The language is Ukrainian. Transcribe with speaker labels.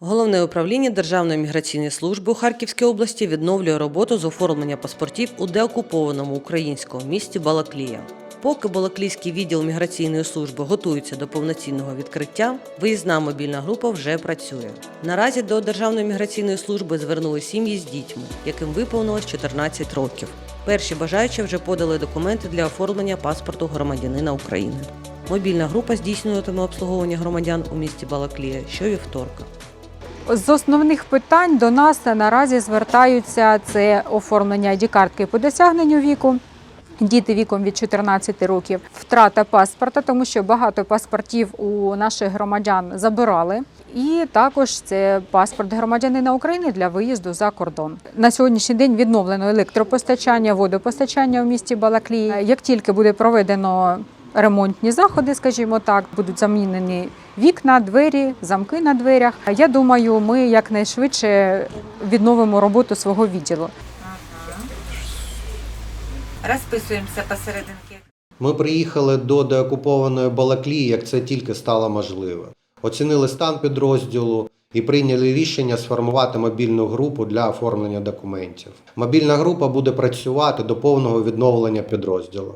Speaker 1: Головне управління Державної міграційної служби у Харківській області відновлює роботу з оформлення паспортів у деокупованому українському місті Балаклія. Поки Балаклійський відділ міграційної служби готується до повноцінного відкриття, виїзна мобільна група вже працює. Наразі до Державної міграційної служби звернули сім'ї з дітьми, яким виповнилось 14 років. Перші бажаючі вже подали документи для оформлення паспорту громадянина України. Мобільна група здійснюватиме обслуговування громадян у місті Балаклія щовівторка.
Speaker 2: З основних питань до нас наразі звертаються це оформлення ID-картки по досягненню віку. Діти віком від 14 років, втрата паспорта, тому що багато паспортів у наших громадян забирали. І також це паспорт громадянина України для виїзду за кордон. На сьогоднішній день відновлено електропостачання, водопостачання в місті Балаклії. Як тільки буде проведено ремонтні заходи, скажімо так, будуть замінені вікна, двері, замки на дверях. Я думаю, ми якнайшвидше відновимо роботу свого відділу.
Speaker 3: Розписуємося посерединки.
Speaker 4: Ми приїхали до деокупованої Балаклії, як це тільки стало можливо. Оцінили стан підрозділу і прийняли рішення сформувати мобільну групу для оформлення документів. Мобільна група буде працювати до повного відновлення підрозділу.